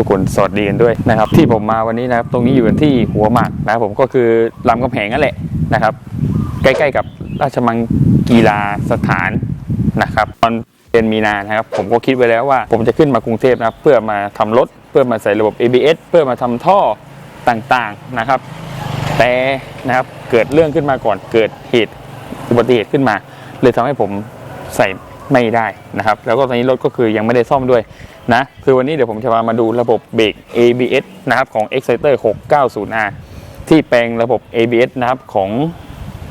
ทุกคนสวัสดีกันด้วยนะครับที่ผมมาวันนี้นะครับตรงนี้อยู่กันที่หัวหมากนะครับผมก็คือลำกำแพงนั่นแหละนะครับ ใกล้ๆกับราชมังกีฬาสถานนะครับตอนเดือนมีนานะครับ ผมก็คิดไว้แล้วว่า ผมจะขึ้นมากรุงเทพนะครับเพื่อมาทำรถเพื่อมาใส่ระบบ ABS เพื่อมาทำท่อต่างๆนะครับ แต่นะครับเกิดเรื่องขึ้นมาก่อนเกิดเหตุอุบัติเหตุขึ้นมา เลยทำให้ผมใส่ไม่ได้นะครับ แล้วก็ตอนนี้รถก็คือยังไม่ได้ซ่อมด้วย นะคือวันนี้เดี๋ยวผมจะพามาดูระบบเบรก ABS นะครับของ Exciter 690R ที่แปลงระบบ ABS นะครับของ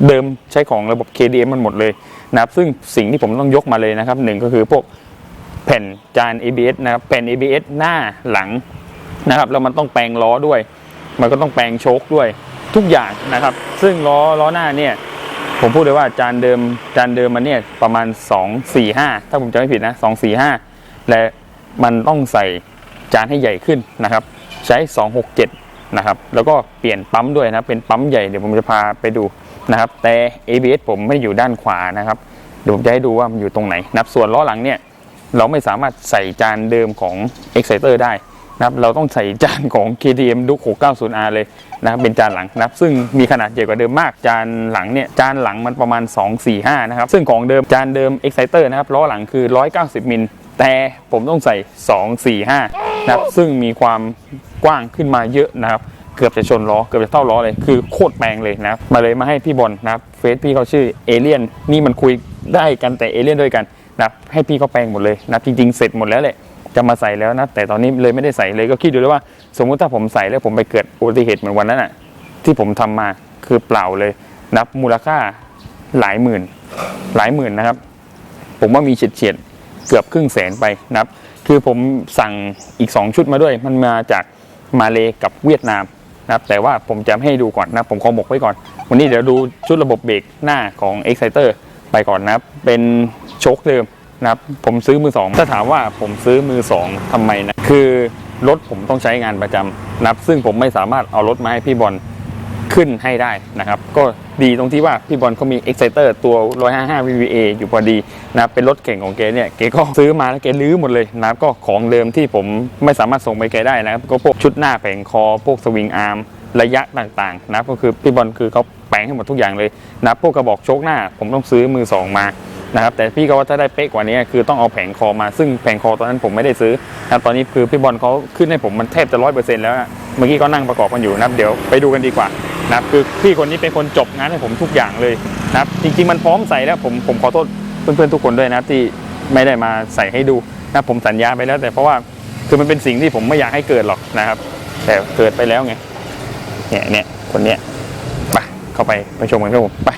เดิมใช้ของระบบ KDM มันหมดเลยนะครับซึ่งสิ่งที่ผมต้องยกมาเลยนะครับหนึ่งก็คือพวกแผ่นจาน ABS นะครับแผ่น ABS หน้าหลังนะครับแล้วมันต้องแปลงล้อด้วย มันก็ต้องแปลงโชคด้วยทุกอย่างนะครับ ซึ่งล้อล้อหน้าเนี่ยผมพูดเลยว่าจานเดิมจานเดิมมันเนี่ยประมาณ 2 4 5 ถ้าผมจำไม่ผิดนะ 2 4 5 และ มันต้องใส่จานให้ใหญ่ขึ้นนะครับ ใช้ 267 นะครับ แล้วก็เปลี่ยนปั๊มด้วยนะเป็นปั๊มใหญ่เดี๋ยวผมจะพาไปดูนะครับ แต่ ABS ผมไม่อยู่ด้านขวานะครับเดี๋ยวผมจะให้ดูว่ามันอยู่ตรงไหนนับส่วนล้อหลังเนี่ยเราไม่สามารถใส่จานเดิมของ Exciter ได้นะครับเราต้องใส่จานของ KTM Duke 690R เลยนะครับเป็นจานหลังนะครับซึ่งมีขนาดใหญ่กว่าเดิมมากจานหลังเนี่ยจานหลังมันประมาณ 245 นะครับ ซึ่งของเดิมจานเดิม Exciter นะครับล้อหลังคือ 190 มิล แต่ผมต้องใส่ 245นะครับซึ่งมีความกว้างขึ้นมาเยอะนะครับ เกือบจะชนล้อเกือบจะเท่าล้อเลย คือโคตรแปลงเลยนะครับมาเลยมาให้พี่บอลนะครับเฟซพี่เขาชื่อเอเลียนนี่มันคุยได้กันแต่เอเลียนด้วยกันนะครับให้พี่เขาแปลงหมดเลยนะครับจริง ๆ เสร็จหมดแล้วแหละจะมาใส่แล้วนะแต่ตอนนี้เลยไม่ได้ใส่เลยก็คิดดูเลยว่า สมมุติถ้าผมใส่แล้วผมไปเกิดอุบัติเหตุเหมือนวันนั้นอะที่ผมทำมาคือเปล่าเลยนะครับมูลค่าหลายหมื่น หลายหมื่นนะครับ ผมว่ามีเฉียดเฉียดๆ เกือบครึ่งแสนไปนะครับ คือผมสั่งอีก 2 ชุดมาด้วย มันมาจากมาเลกับเวียดนามนะครับ แต่ว่าผมจะให้ดูก่อนนะครับผมขอบอกไว้ก่อน วันนี้เดี๋ยวดูชุดระบบเบรกหน้าของ Exciter ไปก่อนนะครับ เป็นโชคเดิมนะครับ ผมซื้อมือสองถ้าถามว่าผมซื้อมือสองทำไมนะ คือรถผมต้องใช้งานประจำนะครับ ซึ่งผมไม่สามารถเอารถมาให้พี่บอล ขึ้นให้ได้นะครับ ก็ดีตรงที่ว่าพี่บอลเขามี Exciter ตัว 155 VVA อยู่พอดีนะเป็นรถเก่งของแกเนี่ยแกก็ซื้อมาแล้วแกลื้อหมดเลยนะก็ของเดิมที่ผมไม่สามารถส่งไปแกได้นะครับก็พวกชุดหน้าแผงคอพวกสวิงอาร์มระยะต่างๆนะก็คือพี่บอลคือเขาแปลงให้หมดทุกอย่างเลยนะพวกกระบอกโชคหน้า ผมต้องซื้อมือสองมานะครับแต่พี่ก็ว่าถ้าได้เป๊ะกว่านี้คือต้องเอาแผงคอมาซึ่งแผงคอตอนนั้นผมไม่ได้ซื้อนะตอนนี้คือพี่บอลเขาขึ้นให้ผมมันแทบจะร้อยเปอร์เซ็นต์แล้วเมื่อกี้ก็นั่งประกอบกันอยู่นะเดี๋ยวไปดูกันดีกว่า นะครับคือพี่คนนี้เป็นคนจบงานให้ผมทุกอย่างเลยนะครับจริงๆมันพร้อมใส่แล้วผมผมขอโทษเพื่อนๆทุกคนด้วยนะที่ไม่ได้มาใส่ให้ดูนะผมสัญญาไปแล้ว แต่เพราะว่าคือมันเป็นสิ่งที่ผมไม่อยากให้เกิดหรอกนะครับ แต่เกิดไปแล้วไงเนี่ยเนี่ยคนเนี้ยไปเข้าไปไปชมกันครับผมไป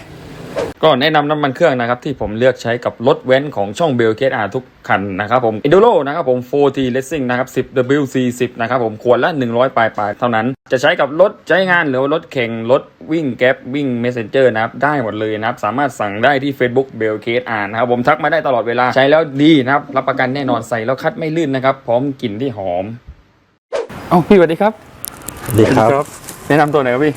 ก็แนะนำน้ำมันเครื่องนะครับที่ผมเลือกใช้กับรถเว้นของช่องเบลเคสอาทุกคันนะครับผม Enduro นะครับผม 4T Racing นะครับ 10 WC10 นะครับผมขวดละ 100 ปลายปลายๆเท่านั้น จะใช้กับรถใช้งานหรือว่ารถแข่งรถวิ่งแก๊ปวิ่ง Messenger นะครับ ได้หมดเลยนะครับ สามารถสั่งได้ที่ Facebook b e l k s R นะครับผมทักมาได้ตลอดเวลา ใช้แล้วดีนะครับ รับประกันแน่นอนใส่แล้วคัดไม่ลื่นนะครับ พร้อมกลิ่นที่หอมเอ้าพี่สวัสดีครับสวัสดีครับ แนะนำตัวหน่อยครับพี่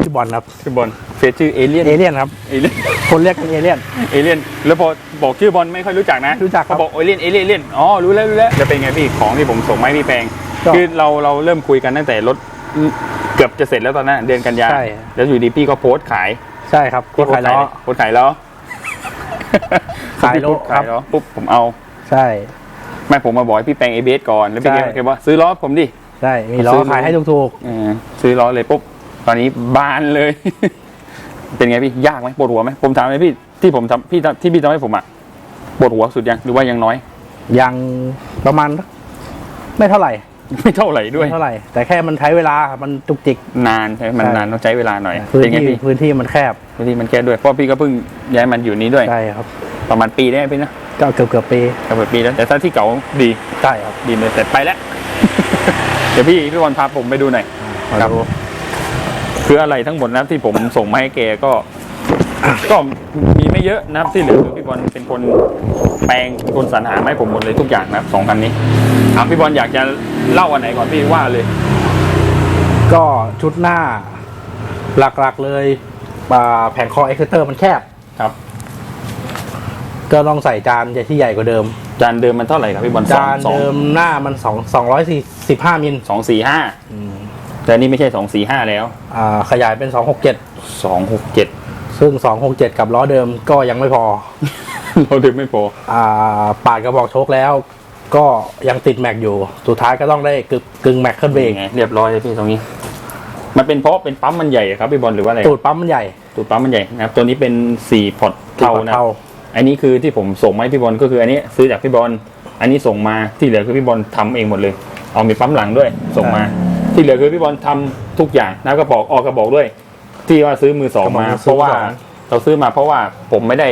พี่บอลครับคือบอลเฟซชื่อเอเลียนเอเลี่ยนครับเอเลียนคนเรียกกันเอเลี่ยน เอเลียนแล้วพอบอกชื่อบอลไม่ค่อยรู้จักนะรู้จักครับเขาบอกเอเลียนเอเลียนเอเลียนอ๋อรู้แล้วรู้แล้วจะเป็นไงพี่ของที่ผมส่งมาให้พี่แปลงก็คือเราเราเริ่มคุยกันตั้งแต่รถเกือบจะเสร็จแล้วตอนนั้นเดือนกันยาใช่ แล้วอยู่ดีพี่ก็โพสต์ขายใช่ครับคนขายล้อ โพสต์ขายล้อขายล้อพี่โพสต์ขายล้อปุ๊บผมเอา ใช่แม่ผมมาบอกให้พี่แปลงเอเบสก่อนแล้วพี่ใช่ แกบอกว่าซื้อล้อผมดิ ใช่มีล้อซื้อ ขายให้ถูกเออซื้อล้อเลยปุ๊บตอนนี้บานเลย เป็นไงพี่ยากไหมปวดหัวไหมผมถามเลยพี่ที่ผมทำพี่ทำที่พี่ทำให้ผมอะปวดหัวสุดยังหรือว่ายังน้อย ๆยังประมาณ ไม่เท่าไหร่ไม่เท่าไหร่ด้วย ไม่เท่าไหร่ แต่แค่มันใช้เวลามันจุกจิก นานใช่ไหมมันใช่ นานต้องใช้เวลาหน่อยพื้นเป็นไงที่พี่พื้นที่มันแคบพื้นที่มันแค่ด้วยเพราะพี่ก็เพิ่งย้ายมันอยู่นี้ด้วย ใช่ครับ ประมาณปีได้ไหมพี่นะก็เกือบเกือบปีเกือบปีแล้วแต่ถ้าที่เก่าดีใช่ครับดีเลยแต่ไปแล้วเดี๋ยวพี่พี่บอลพาผมไปดูหน่อยมาครับดูคืออะไรทั้งหมดนะครับที่ผมส่งมาให้แกก็ ก็มีไม่เยอะนะครับที่เหลือคือพี่บอลเป็นคนแปลงเป็นคนสรรหามาให้ผมหมดเลยทุกอย่างนะครับสองคันนี้ถามพี่บอลอยากจะเล่าอันไหนก่อนพี่ว่าเลย ก็ชุดหน้าหลักๆเลยอ่าแผงคอเอ็กเซเตอร์มันแคบครับ ก็ต้องใส่จานที่ใหญ่กว่าเดิม จานเดิมมันเท่าไหร่ครับพี่บอลสองจานสองเดิมหน้ามันสองสองร้อยสี่สิบห้ามิลสองสี่ห้าแต่อันนี่ไม่ใช่สองสี่ห้าแล้ว อ่า ขยายเป็นสองหกเจ็ดสองหกเจ็ดซึ่งสองหกเจ็ดกับล้อเดิมก็ยังไม่พอเราเดิมไม่พอ อ่า ปาดกระบอกโชคแล้ว ก็ยังติดแม็กอยู่ สุดท้ายก็ต้องได้กึกกึ่งแม็กขึ้นเบรกไงเรียบร้อยเลยพี่ตรงนี้ มันเป็นเพราะเป็นปั๊มมันใหญ่ครับพี่บอลหรือว่าอะไรตูดปั๊มมันใหญ่ตูดปั๊มมันใหญ่นะครับตัวนี้เป็นสี่พอร์ตเท่านะเท่า อันนี้คือที่ผมส่งมาให้พี่บอลก็คืออันนี้ซื้อจากพี่บอลอันนี้ส่งมาที่เหลือคือพี่บอลทำเองหมดเลย เอามีปั๊มหลังด้วย ส่งมา ที่เหลือคือพี่บอลทำทุกอย่างนะกระบอกออกกระบอกด้วย ที่ว่าซื้อมือสองมากระบอกมือเพราะว่าสองเราซื้อมาเพราะว่าผมไม่ได้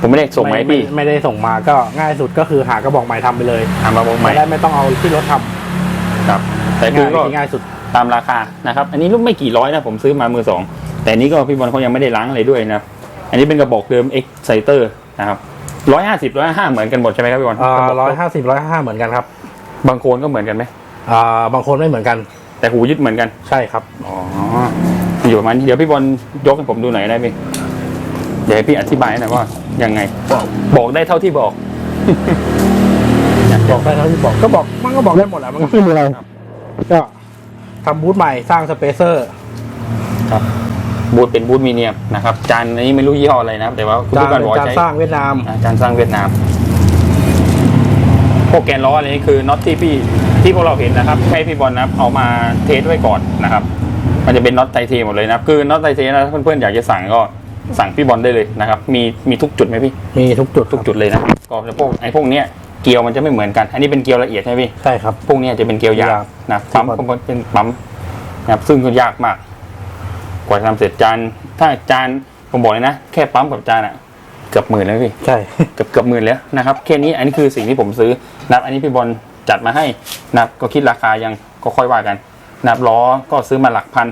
ผมไม่ได้ส่งมาให้พี่ไม่ไม่ได้ส่งมาก็ง่ายสุดก็คือหากระบอกใหม่ทำไปเลยทำมาบอกใหม่ไม่ได้ไม่ต้องเอาที่รถทำครับ แต่คืง่าอยก็ที่ง่ายสุดตามราคานะครับ อันนี้ลูกไม่กี่ร้อยนะผมซื้อมามือสองแต่อันนี้ก็พี่บอลเขายังไม่ได้ล้างอะไรด้วยนะ อันนี้เป็นกระบอกเดิม Exciter นะครับร้อยห้าสิบร้อยห้าเหมือนกันหมดใช่ไหมครับพี่บอลอ่ากะบกร้อยห้าสิบร้อยห้าเหมือนกันครับ บางโคนก็เหมือนกันไหมอ่าบางคนไม่เหมือนกัน แต่หูยึดเหมือนกัน ใช่ครับ อ๋อ อยู่ประมาณนี้เดี๋ยวพี่บอลยกให้ผมดูหน่อยได้ไหมเดี๋ยวให้พี่อธิบายหน่อยว่ายังไง บอกได้เท่าที่บอก บอกได้เท่าที่บอก ก็บอกมันก็บอกได้หมดแหละมันก็ไม่มีอะไร ก็ทำบูธใหม่สร้างสเปเซอร์ ครับ บูธเป็นบูธมีเนียมนะครับจานอันนี้ไม่รู้ยี่ห้ออะไรนะครับแต่ว่าคุณจาผู้การนบอกจานใช้สร้างเวียดนามอาจารย์สร้างเวียดนามพวกแกนล้ออะไรนี่คือน็อตที่พี่ที่พวกเราเห็นนะครับให้พี่บอลนะครับเอามาเทสไว้ก่อนนะครับ มันจะเป็นน็อตไทเทหมดเลยนะครับคือน็อตไทเทนะเพื่อนๆอยากจะสั่งก็สั่งพี่บอลได้เลยนะครับ มีมีทุกจุดไหมพี่ มีทุกจุดทุกจุดเลยนะก็จะพวกไอ้พวกเนี้ยเกลียวมันจะไม่เหมือนกัน อันนี้เป็นเกลียวละเอียดใช่ไหมพี่ ใช่ครับ พวกเนี้ยจะเป็นเกลียวหยาหยาบบนะปั๊มที่ก็มันเป็นปั๊มนะครับซึ่งก็ยากมาก กว่าจะทำเสร็จจานถ้าจานผมบอกเลยนะ แค่ปั๊มกับจานอะเกือบหมื่นแล้วพี่ใช่เกือบเกือบหมื่นแล้วนะครับแค่นี้อันนี้คือสิ่งที่ผมซื้อนะครับอันนี้พี่บอลจัดมาให้นะครับก็คิดราคายังก็ค่อยว่ากันนะครับล้อก็ซื้อมาหลักพัน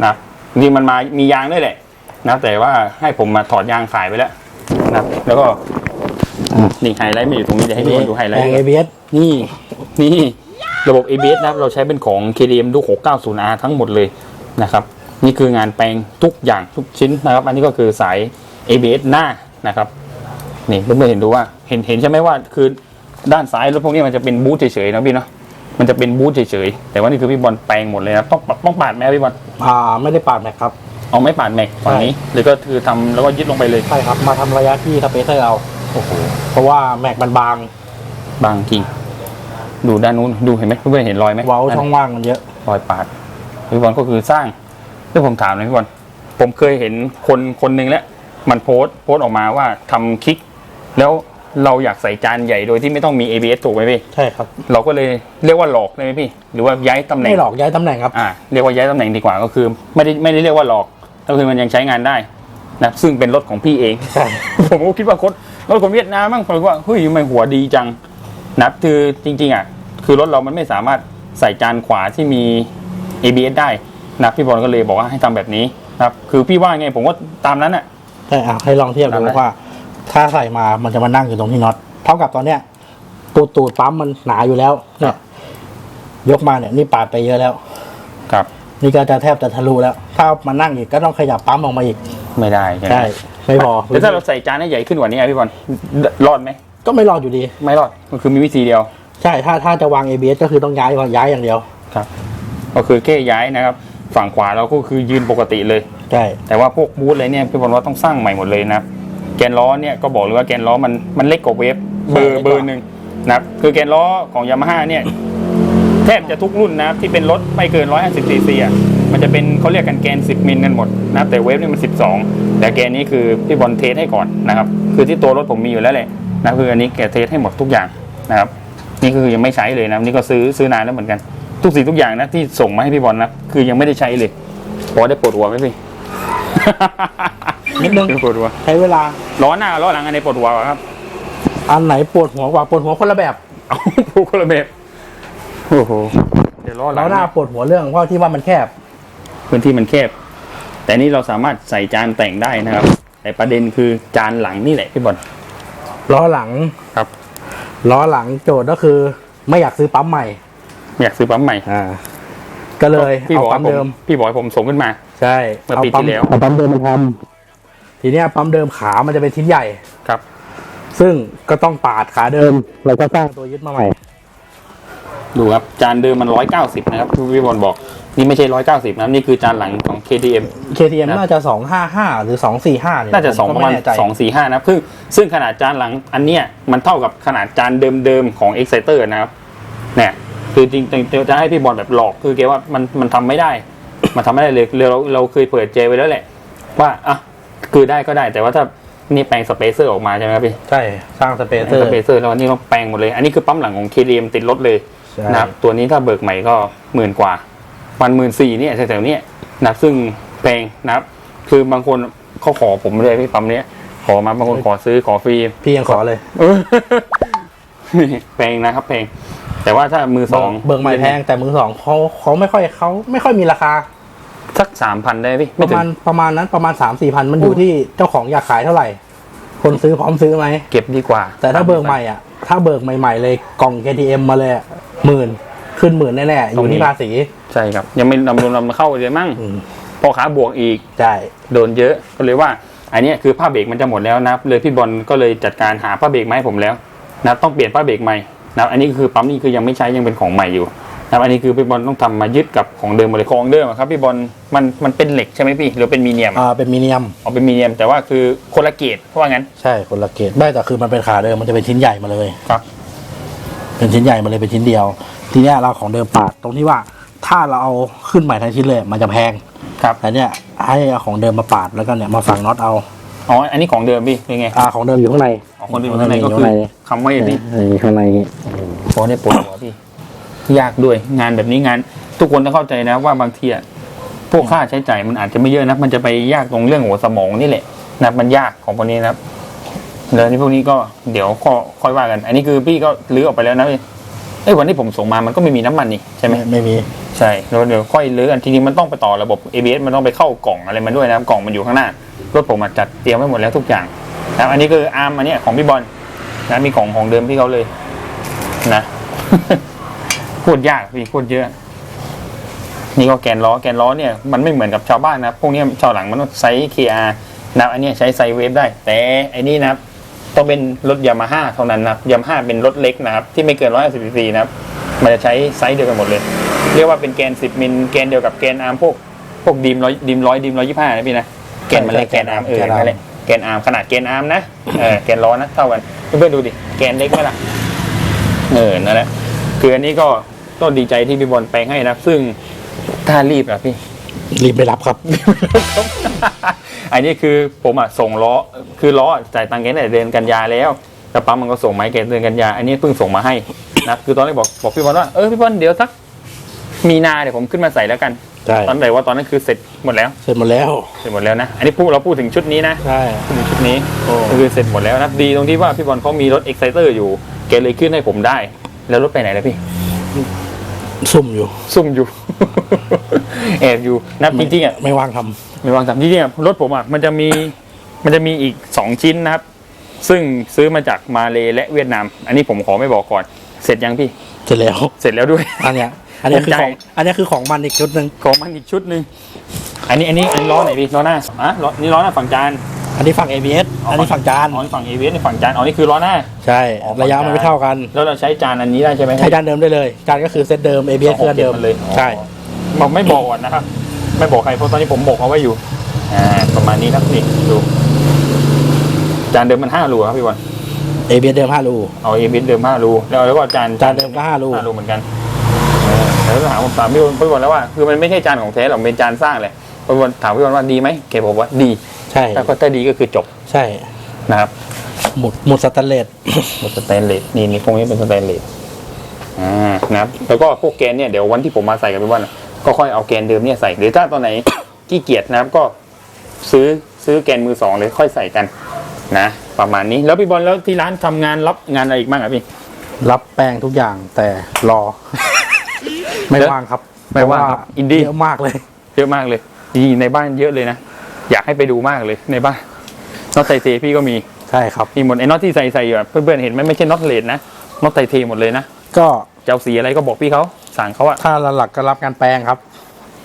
นะครับจริงๆมันมามียางด้วยแหละนะครับแต่ว่าให้ผมมาถอดยางขายไปแล้วนะครับแล้วก็นี่ไฮไลท์ไม่อยู่ตรงนี้เดี๋ยวให้พี่บอลดูไฮไลแปลท์งด้วย ABS นี่นี่ระบบ ABS นะครับเราใช้เป็นของ KDM ดู 690R ทั้งหมดเลยนะครับ นี่คืองานแปลงทุกอย่างทุกชิ้นนะครับ อันนี้ก็คือสาย ABS หน้านะครับ นี่เพื่อนๆเห็นดูว่าเห็นเห็นใช่ไหมว่าคือด้านซ้ายรถพวกนี้มันจะเป็นบูทเฉยๆนะพี่เนาะมันจะเป็นบูทเฉยๆแต่ว่านี่คือพี่บอลแปลงหมดเลยนะต้องต้องปาดไหมครับพี่บอลอ่าไม่ได้ปาดแม็กครับเอาไม่ปาดแม็กฝั่งนี้หรือก็คือทำแล้วก็ยึดลงไปเลยใช่ครับมาทำระยะที่สเปเซอร์เอาโอ้โหเพราะว่าแม็กมันบางบางจริงดูด้านนู้นดูเห็นไหมเพื่อนๆเห็นรอยไหมเว้านั่นช่องว่างมันเยอะรอยปาดพี่บอลก็คือสร้าง เรื่องผมถามหนะพี่บอลผมเคยเห็นคนคนหนึ่งแล้ว มันโพสต์โพสต์ออกมาว่าทำคลิก แล้วเราอยากใส่จานใหญ่โดยที่ไม่ต้องมี ABS ถูกไหมพี่ ใช่ครับ เราก็เลยเรียกว่าหลอกได้ไหมพี่ หรือว่าย้ายตำแหน่ง ไม่หลอกย้ายตำแหน่งครับ อ่า เรียกว่าย้ายตำแหน่งดีกว่า ก็คือ ไม่ได้ไม่ได้เรียกว่าหลอก ก็คือมันยังใช้งานได้นะซึ่งเป็นรถของพี่เองใช่ผมก็คิดว่าคนรถคนเวียดนามมั้งผมก็ว่าเฮ้ยทำไมหัวดีจังนะคือจริง ๆ อะ คือรถเรามันไม่สามารถใส่จานขวาที่มี ABS ได้ นะพี่บอลก็เลยบอกว่าให้ทำแบบนี้นะครับ คือพี่ว่าไงผมก็ตามนั้นอะใช่อะให้ลองเทียบดูตามนั้นว่า ถ้าใส่มามันจะมานั่งอยู่ตรงที่น็อตเท่ากับตอนเนี้ยตูดตูดปั๊มมันหนาอยู่แล้วเนี่ยยกมาเนี่ยนี่ปาดไปเยอะแล้ว ครับ นี่ก็จะแทบจะทะลุแล้ว ถ้ามานั่งอีกก็ต้องขยับปั๊มออกมาอีก ไม่ได้ใช่ไหมใช่ไม่พอแต่ถ้าเราใส่จานให้ใหญ่ขึ้นกว่านี้อะพี่บอลรอดไหมก็ไม่รอดอยู่ดี ไม่รอดก็คือมีวิธีเดียว ใช่ถ้าถ้าจะวาง ABS ก็คือต้องย้ายก่อนย้ายอย่างเดียวครับ ก็คือแค่ย้ายนะครับ ฝั่งขวาเราก็คือยืนปกติเลย ใช่ แต่ว่าพวกบูธอะไรเนี่ยพี่บอลว่าต้องสร้างใหม่หมดเลยนะแกนล้อเนี่ยก็บอกเลยว่าแกนล้อมันมันเล็กกว่าเวฟเบอร์เบอร์หนึ่งนะครับคือแกนล้อของยามาฮ่าเนี่ยแทบจะทุกรุ่นนะครับที่เป็นรถไม่เกิน 150ซีซีอะมันจะเป็นเขาเรียกกันแกน 10 มิลกันหมดนะครับแต่เวฟนี่มัน 12 แต่แกนนี้คือพี่บอลเทสให้ก่อนนะครับ คือที่ตัวรถผมมีอยู่แล้วแหละนะคืออันนี้แกเทสให้หมดทุกอย่างนะครับ นี่คือยังไม่ใช้เลยนะนี่ก็ซื้อซื้อนานแล้วเหมือนกัน ทุกสิ่งทุกอย่างนะที่ส่งมาให้พี่บอลนะคือยังไม่ได้ใช้เลยพอได้ปวดหัวไหมพี่ นิดนึงปวดหัวใช้เวลาล้อหน้าล้อหลังอันไหนปวดหัวกว่าครับอันไหนปวดหัวกว่าปวดหัวคนละแบบเอาผูกคนละแบบโอ้โหเดี๋ยวล้อหลัแล้งวหน้าปวดหัวเรื่องเพราะที่ว่ามันแคบ พื้นที่มันแคบ แต่นี่เราสามารถใส่จานแต่งได้นะครับ แต่ประเด็นคือจานหลังนี่แหละพี่บอล ล้อหลังครับ ล้อหลังโจทย์ก็คือ ไม่อยากซื้อปั๊มใหม่ อยากซื้อปั๊มใหม่อ่า ก็เลยพี่บเอาอกปั๊ให้ผมมเดิม พี่บอกให้ผมส่งขึ้นมา ใช่เมื่อปีปั๊มที่แล้ว เอาปั๊มเดิมมาทำทีเนี้ยปั๊มเดิมขามันจะเป็นชิ้นใหญ่ ครับ ซึ่งก็ต้องปาดขาเดิมแล้วก็สร้างตัวยึดมาใหม่ ดูครับ จานเดิมมันร้อยเก้าสิบนะครับที่พี่บอลบอก นี่ไม่ใช่ร้อยเก้าสิบนะนี่คือจานหลังของ KTM KTM ครับน่าจะสองห้าห้าหรือสองสี่ห้าเนี่ยน่าจะสองผประก็มาณไแน่ใจสองสี่ห้านะครับซึ่งซึ่งขนาดจานหลังอันเนี้ยมันเท่ากับขนาดจานเดิมๆของ Exciter นะครับ เนี่ย คือจริงๆจะให้พี่บอลแบบหลอกคือแกว่ามันมันทำไม่ได้ มันทำไม่ได้เลยเราเราเคยเปิดเจไว้แล้วแหละ ว่าอะคือได้ก็ได้แต่ว่าถ้านี่แปลงสเปเซอร์ออกมาใช่ไหมครับพี่ใช่สร้างสเปเซอสร์เปเซอร์แล้วอันนี้ก็แปลงหมดเลย อันนี้คือปั๊มหลังของ KTM ติดรถเลยใช่นะครับตัวนี้ถ้าเบิกใหม่ก็หมื่นกว่าวันหมื่นสี่เนี่ยแถวๆเนี้ยนะครับซึ่งแพงนะครับ คือบางคนเขาขอผมเลยพี่ปั๊มเนี้ยขอมาบางคนขอซื้อขอฟรี พี่ยังขอเลย เออ แพงนะครับแพง แต่ว่าถ้ามือสองเบิกใหม่แพงแต่มือสองเขาเขาไม่ค่อยเขาไม่ค่อยมีราคา สักสามพันได้ไหมพี่ปไม่ระถึมางณประมาณนั้นประมาณสามสี่พันมันอยู่ที่เจ้าของอยากขายเท่าไหร่ คนซื้อพร้อมซื้อไหม เก็บดีกว่าแต่ถ้าเบิกใหม่อะ ถ้าเบิกใหม่ ๆ เลยกล่อง KTM มาเลยหมื่นขึ้นหมื่นแน่ๆอยู่ที่ภาษีใช่ครับ ยังไม่นำรวมนำเข้าเลยมั่งอืมพ่อค้าบวกอีก ใช่โดนเยอะก็เลยว่าอันเนี้ยคือผ้าเบรกมันจะหมดแล้วนะครับเลยพี่บอลก็เลยจัดการหาผ้าเบรกมาให้ผมแล้วนะครับต้องเปลี่ยนผ้าเบรกใหม่ นะครับอันนี้คือปั๊มนี่คือยังไม่ใช้ยังเป็นของใหม่อยู่นะครับอันนี้คือพี่บอลต้องทำมายึดกับของเดิมหมดเลยของเดิมอะครับพี่บอลมันมันเป็นเหล็กใช่ไหมพี่หรือเป็นมีเนียมอ่าเป็นมีเนียม เอาเป็นมีเนียม แต่ว่าคือคนละเกรดเพราะว่างั้นใช่คนละเกตไม่แต่คือมันเป็นขาเดิมมันจะเป็นชิ้นใหญ่มาเลย ครับ เป็นชิ้นใหญ่มาเลยเป็นชิ้นเดียว ทีเนี้ยเราของเดิมปาดตรงที่ว่าถ้าเราเอาขึ้นใหม่ทั้งชิ้นเลย มันจะแพงครับ แต่เนี้ยให้เอาของเดิมมาปาดแล้วก็เนี่ยมาฝังน็อตเอา อ๋อ อันนี้ของเดิมพี่เป็นไงอ่าของเดิมอยู่ข้างในอ๋อคนที่อยู่ข้างในก็คือคำว่าอย่างนี้นี่ข้างในโอ้เนี่ยปวดหัวพี่ ยากด้วยงานแบบนี้งาน ทุกคนต้องเข้าใจนะว่าบางทีอะพวกค่าใช้จ่ายมันอาจจะไม่เยอะนะมันจะไปยากตรงเรื่องหัวสมองนี่แหละนะมันยากของพวกนี้นะครับแล้วนี่พวกนี้ก็เดี๋ยวก็ค่อยว่ากัน อันนี้คือพี่ก็ลื้อออกไปแล้วนะพี่เอ้ยวันที่ผมส่งมามันก็ไม่มีน้ำมันนี่ใช่ไหมไม่มีใช่แล้วเดี๋ยวค่อยลื้อกันทีนี้มันต้องไปต่อระบบ ABS มันต้องไปเข้ากล่องอะไรมาด้วยนะครับกล่องมันอยู่ข้างหน้า รถผมมาจัดเตรียมไว้หมดแล้วทุกอย่างนะอันนี้คืออาร์มอันนี้ของพี่บอลนะมีของของเดิมพี่เขาเลยนะพูดยากพี่พูดเยอะ นี่ก็แกนล้อแกนล้อเนี่ยมันไม่เหมือนกับชาวบ้านนะพวกนี้ชาวหลังมันต้องไซส์ KR นะครับอันนี้ใช้ไซส์เวฟได้ แต่ไอ้นี่นะครับต้องเป็นรถยามาฮ่าเท่านั้นนะครับยามาฮ่าเป็นรถเล็กนะครับ ที่ไม่เกิน 150ซีซีนะครับ มันจะใช้ไซส์เดียวกันหมดเลย เรียกว่าเป็นแกน 10 มิลแกนเดียวกับแกนอาร์มพวกพวกดีมร้อยดีมร้อยดีมร้อยยี่ห้านะพี่นะ แกนมันเล็กแกนอาร์มเออนั่นแหละแกนอาร์มขนาดแกนอาร์มนะเออแกนล้อนะเท่ากันเพื่อนๆดูดิแกนเล็กไหมล่ะเออนั่นแหละคืออันนี้ก็ต้องดีใจที่พี่บอลแปลงให้นะซึ่งถ้ารีบอะพี่ รีบไปรับครับ อันนี้คือผมอะส่งล้อคือล้อจ่ายตังค์แกตั้งแต่เดือนกันยาแล้วแต่ปั๊มมันก็ส่งมาให้แกเดือนกันยาอันนี้เพิ่งส่งมาให้นะคือตอนแรกบอกบอกพี่บอลว่าเออพี่บอลเดี๋ยวสักมีนาเดี๋ยวผมขึ้นมาใส่แล้วกัน ใช่ ตอนไหนว่าตอนนั้นคือเสร็จหมดแล้ว เสร็จหมดแล้ว เสร็จหมดแล้วนะ อันนี้พูดเราพูดถึงชุดนี้นะใช่ พูดถึงชุดนี้ก็คือเสร็จหมดแล้วนะดีตรงที่ว่าพี่บอลเขามีรถ Exciter อยู่แกเลยขึ้นให้ผมได้ แล้วรถไปไหนแล้วพี่ ซุ่มอยู่ ซุ่มอยู่ แอบอยู่นะจริงๆอะไม่ว่างทำไม่วางสามจริงๆอะรถผมอะมันจะมีมันจะมีอีกสองชิ้นนะครับ ซึ่งซื้อมาจากมาเลและเวียดนาม อันนี้ผมขอไม่บอกก่อน เสร็จยังพี่ เสร็จแล้ว เสร็จแล้วด้วย อันเนี้ย อันเนี้ยคือผมขจ่าอยงอันเนี้ยคือของมันอีกชุดหนึ่งของมันอีกชุดหนึ่งอันนี้อันนี้อันนี้ล้อไหนพี่ล้อหน้าอะล้อนี่ล้อหน้าฝั่งจานอันนี้ฝั่ง ABS อันนี้ฝั่งจานอ๋อนี่ฝั่งเอเวสนี่ฝั่งจานอ๋อนี่คือล้อหน้าใช่อ๋อระยะมันไม่เท่ากัน แล้วเราใช้จานอันนี้ได้ใช่ไหมใช้จานเดิมได้เลยจานก็คือเซตเดิม ABS เครื่องเดิมเลยใช่บอกไม่บอกก่อนนะครับไม่บอกใครเพราะตอนนี้ผมบอกเอาไว้อยู่อ่าประมาณนี้ครับนี่ดูจานเดิมมันห้ารูครับพี่บอล ABS เดิม5รูเอาเอวิสเดิมห้ารูแล้วแล้วก็จานจานเดิมก็5รูห้ารูเหมือนกันเออ แล้วก็ถามผมถามพี่บอลพี่บอลแล้วว่าคือมันไม่ใช่จานของแท้หรอกเป็นจานสร้างเลยพี่บอลถามพี่บอลว่าดีไหมแกบอกว่าดีใช่ถ้าก็ถ้าดีก็คือจบใช่นะครับหมุดหมุดสแตนเลสหมดสแตนเลสนี่นี่พวกนี้เป็นสแตนเลสอ่านะครับแล้วก็พวกแกนเนี่ยเดี๋ยววันที่ผมมาใส่กับพี่บอลน่ะก็ค่อยเอาแกนเดิมเนี่ยใส่หรือถ้าตอนไหนขี้เกียจนะครับก็ซื้อซื้อแกนมือสองเลยค่อยใส่กันนะ ประมาณนี้แล้วพี่บอลแล้วที่ร้านทำงานรับงานอะไรอีกบ้างครับพี่ รับแป้งทุกอย่างแต่รอ ไม่ว่างครับไม่ว่างครับเพะอินดี้เยอะมากเลย เยอะมากเลยจริงๆในบ้านเยอะเลยนะ อยากให้ไปดูมากเลยในบ้านน็อตไทเทพี่ก็มีใช่ครับมีหมดไอ้น็อตที่ใส่ใส่อยู่อะเพื่อนๆเห็นไหมไม่ใช่น็อตเลดนะน็อตไทเทหมดเลยนะก็จะเอาสีอะไรก็บอกพี่เขาสั่งเขาอะถ้าหลักๆก็รับงานแปลงครับ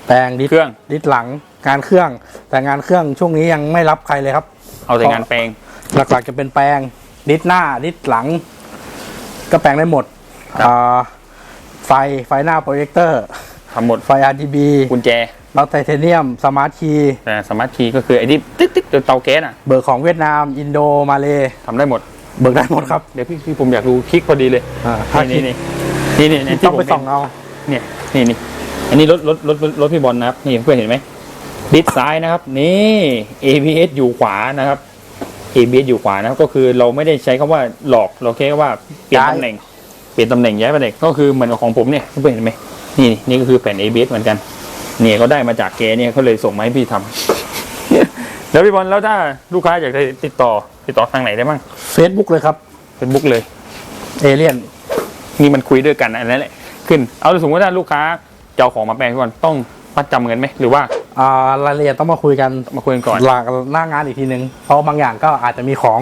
แปลงดิสเครื่องดิสหลังงานเครื่อง แต่งานเครื่องช่วงนี้ยังไม่รับใครเลยครับ เอาแต่งานแปลง หลักๆจะเป็นแปลงดิสหน้าดิสหลัง ก็แปลงได้หมดครับอ่า ไฟไฟหน้าโปรเจคเตอร์ทำหมดไฟ RGB กุญแจล็อกไทเทเนียมสมาร์ทคีย์แต่สมาร์ทคีย์ก็คือไอ้ที่ตึ๊กตึ๊กเตาแก๊สอะเบิกของเวียดนาม อินโดมาเลทำได้หมด เบิกได้หมดครับ เดี๋ยวพี่พี่ผมอยากดูคลิกพอดีเลยอ่าถ้านี่คิดนี่นี่นี่นี่ต้องไปที่ผมส่องเอาเนี่ยนี่นี่อันนี้รถรถรถรถพี่บอลนะครับ นี่เพื่อนเห็นไหมดิสซ้ายนะครับ นี่ ABS อยู่ขวานะครับ ABS อยู่ขวานะครับก็คือเราไม่ได้ใช้คำว่าหลอกเราแค่ว่าเปลี่ยนย้ายตำแหน่ง เปลี่ยนตำแหน่งย้ายตำแหน่งก็คือเหมือนกับของผมเนี่ยเพื่อนเห็นไหมนี่นี่ก็คือแผ่น ABS เหมือนกันเนี่ยเขาได้มาจากแกเนี่ยเขาเลยส่งมาให้พี่ทำแล้วพี่บอลแล้วถ้าลูกค้าอยากจะติดต่อติดต่อทางไหนได้บ้าง Facebook เลยครับเป็นบุ๊กเลยเอเลียนนี่มันคุยด้วยกันอันนั้นแหละขึ้น เอาสมมติว่าถ้าลูกค้าจะเอาของมาแปลงพี่บอลต้องมัดจำเงินไหมหรือว่าอ่ารายละเอียดต้องมาคุยกันมาคุยกันก่อนหลังหน้างานอีกทีนึงเพราะบางอย่างก็อาจจะมีของ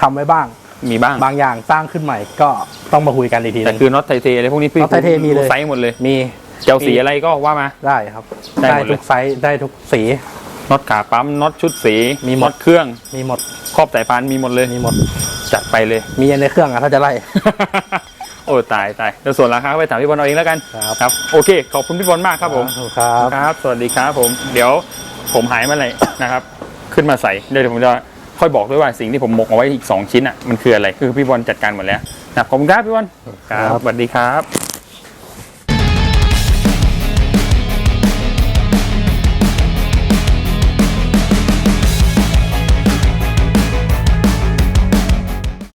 ทำไว้บ้าง มีบ้าง บางอย่างสร้างขึ้นใหม่ก็ต้องมาคุยกันอีกทีนึแต่งคือน็อตไทเทอะไรพวกนี้พี่น็อตไทเทมีเลย ไซส์หมดเลยมีเจ้าสีอะไรก็ว่ามา ได้ครับ ได้ได้หมดเลย ทุกไซส์ได้ทุกสี น็อตขาปั๊มน็อตชุดสีมีหมด น็อตเครื่องมีหมดครอบสายพานมีหมดเลยมีหมด จัดไปเลย มีในเครื่องอะถ้าจะไล่ โอ้ตายตายเดี๋ยวส่วนราคาก็ไปถามพี่บอลเอาเองแล้วกันครับ ครับโอเค ขอบคุณพี่บอลมากครับผม ครับ ครับ สวัสดีครับผม เดี๋ยวผมหายมาเลยนะครับ ขึ้นมาใส่เดี๋ยวผมจะ ค่อยบอกด้วยว่าสิ่งที่ผมหมกเอาไว้อีก 2 ชิ้นอะมันคืออะไร คือพี่บอลจัดการหมดแล้วนะครับขอบคุณครับพี่บอลครับสวัสดีครับ